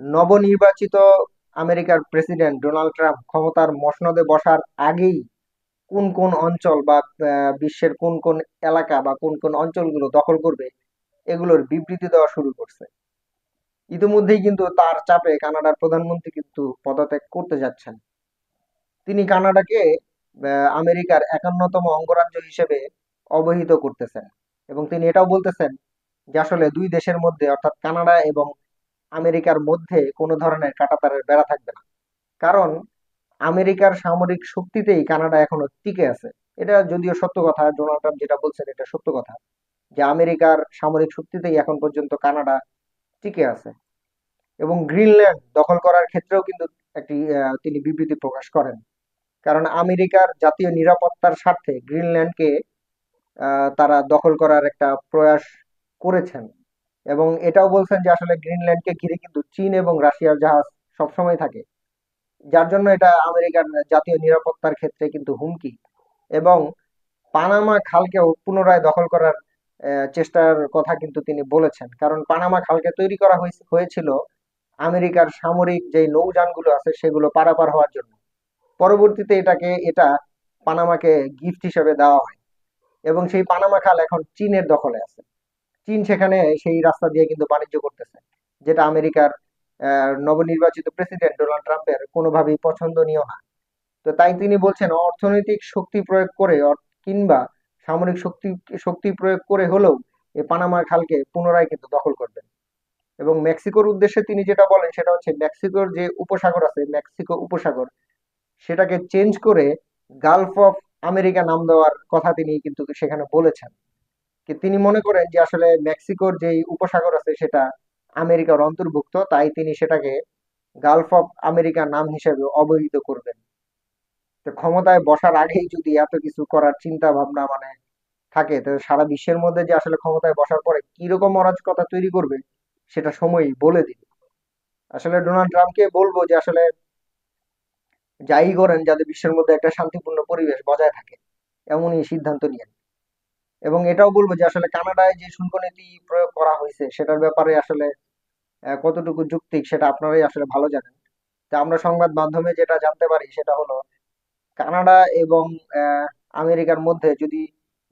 নবনির্বাচিত আমেরিকার president Donald Trump ক্ষমতার মসনদে বসার আগেই কোন কোন অঞ্চল বা বিশ্বের কোন কোন এলাকা বা কোন কোন অঞ্চলগুলো দখল করবে, এগুলোর বিবৃতি দেওয়া শুরু করছে। ইতিমধ্যেই কিন্তু তার চাপে কানাডার প্রধানমন্ত্রী কিন্তু পদত্যাগ করতে যাচ্ছেন। তিনি কানাডাকে আমেরিকার একান্নতম অঙ্গরাজ্য হিসেবে অবহিত করতেছেন এবং তিনি এটাও বলতেছেন যে আসলে দুই দেশের মধ্যে, অর্থাৎ কানাডা এবং আমেরিকার মধ্যে কোনো ধরনের কাঁটাতারের বেড়া থাকবে না। কারণ আমেরিকার সামরিক শক্তিতেই কানাডা এখনও টিকে আছে। এটা যদিও সত্য কথা, ডোনাল্ড ট্রাম্প যেটা বলছেন এটা সত্য কথা, যে আমেরিকার সামরিক শক্তিতেই এখন পর্যন্ত কানাডা টিকে আছে। এবং গ্রিনল্যান্ড দখল করার ক্ষেত্রেও কিন্তু একটি তিনি বিবৃতি প্রকাশ করেন। কারণ আমেরিকার জাতীয় নিরাপত্তার স্বার্থে গ্রিনল্যান্ডকে তারা দখল করার একটা প্রয়াস করেছেন। এবং এটাও বলছেন যে আসলে গ্রিনল্যান্ডকে ঘিরে কিন্তু চীন এবং রাশিয়ার জাহাজ সবসময় থাকে। যার জন্য এটা আমেরিকার জাতীয় নিরাপত্তার ক্ষেত্রে কিন্তু হুমকি এবং পানামা খালকেও পুনরায় দখল করার চেষ্টার কথা কিন্তু তিনি বলেছেন। কারণ পানামা খালকে তৈরি করা হয়েছে- হয়েছিল আমেরিকার সামরিক যে নৌযানগুলো আছে সেগুলো পারাপার হওয়ার জন্য। পরবর্তীতে এটাকে, এটা পানামাকে গিফট হিসেবে দেওয়া হয় এবং সেই পানামা খাল এখন চীনের দখলে আছে। চীন সেখানে সেই রাস্তা দিয়ে কিন্তু বাণিজ্য করতেছে, যেটা আমেরিকার নবনির্বাচিত প্রেসিডেন্ট ডোনাল্ড ট্রাম্পের কোনোভাবেই পছন্দনীয় না। তো তাই তিনি বলছেন, অর্থনৈতিক শক্তি প্রয়োগ করে কিংবা সামরিক শক্তি শক্তি প্রয়োগ করে হলেও এই পানামা খালকে পুনরায় কিন্তু দখল করবেন। এবং মেক্সিকোর উদ্দেশ্যে তিনি যেটা বলেন সেটা হচ্ছে, মেক্সিকোর যে উপসাগর আছে, মেক্সিকো উপসাগর, সেটাকে চেঞ্জ করে গালফ অফ আমেরিকা নাম দেওয়ার কথা তিনি কিন্তু সেখানে বলেছেন। তিনি মনে করেন যে আসলে মেক্সিকোর যে উপসাগর আছে সেটা আমেরিকার অন্তর্ভুক্ত, তাই তিনি সেটাকে গালফ অফ আমেরিকা নাম হিসেবে অবহিত করবেন। তো ক্ষমতায় বসার আগেই যদি এত কিছু করার চিন্তা ভাবনা মানে থাকে, তো সারা বিশ্বের মধ্যে যে আসলে ক্ষমতায় বসার পরে কীরকম অরাজকতা তৈরি করবে, সেটা সময়ই বলে দিবে। আসলে ডোনাল্ড ট্রাম্পকে বলব যে আসলে যাই করেন যাতে বিশ্বের মধ্যে একটা শান্তিপূর্ণ পরিবেশ বজায় থাকে, এমনই সিদ্ধান্ত নিয়েন। এবং এটাও বলব যে আসলে কানাডায় যে শুল্ক নীতি প্রয়োগ করা হয়েছে, সেটার ব্যাপারে আসলে কতটুকু যুক্তিক সেটা আপনারাই আসলে ভালো জানেন। তা আমরা সংবাদ মাধ্যমে যেটা জানতে পারি সেটা হলো, কানাডা এবং আমেরিকার মধ্যে যদি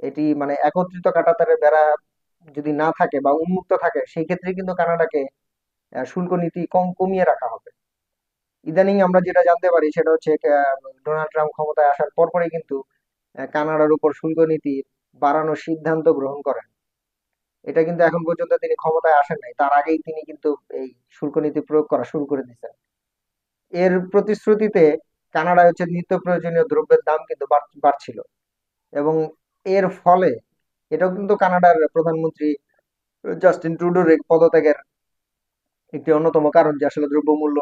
এটি মানে একত্রিত কাঁটাতারের বেড়া যদি না থাকে বা উন্মুক্ত থাকে, সেই ক্ষেত্রে কিন্তু কানাডাকে শুল্ক নীতি কম কমিয়ে রাখা হবে। ইদানিং আমরা যেটা জানতে পারি সেটা হচ্ছে ডোনাল্ড ট্রাম্প ক্ষমতায় আসার পরপরই কিন্তু কানাডার উপর শুল্ক নীতি বাড়ানোর সিদ্ধান্ত গ্রহণ করেন। এটা কিন্তু এখন পর্যন্ত তিনি ক্ষমতায় আসেন নাই। তার আগেই তিনি কিন্তু এই শুল্ক নীতি প্রয়োগ করা শুরু করে দিয়েছেন। এর প্রতিশ্রুতিতে কানাডায় হচ্ছে নিত্য প্রয়োজনীয় দ্রব্যের দাম কিন্তু বাড়ছিল। এবং এর ফলে এটাও কিন্তু কানাডার প্রধানমন্ত্রী জাস্টিন ট্রুডোর পদত্যাগের একটি অন্যতম কারণ যে আসলে দ্রব্যমূল্য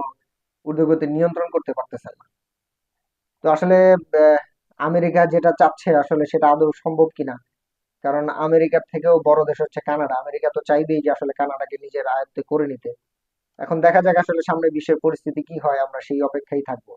ঊর্ধ্বগতি নিয়ন্ত্রণ করতে পারতেছেন না। তো আসলে আমেরিকা যেটা চাচ্ছে আসলে সেটা আদৌ সম্ভব কিনা? কারণ আমেরিকার থেকেও বড় দেশ হচ্ছে কানাডা। আমেরিকা তো চাইবেই যে আসলে কানাডাকে নিজের আয়ত্তে করে নিতে। এখন দেখা যাক আসলে সামনে বিশ্বের পরিস্থিতি কি হয়, আমরা সেই অপেক্ষায় থাকব।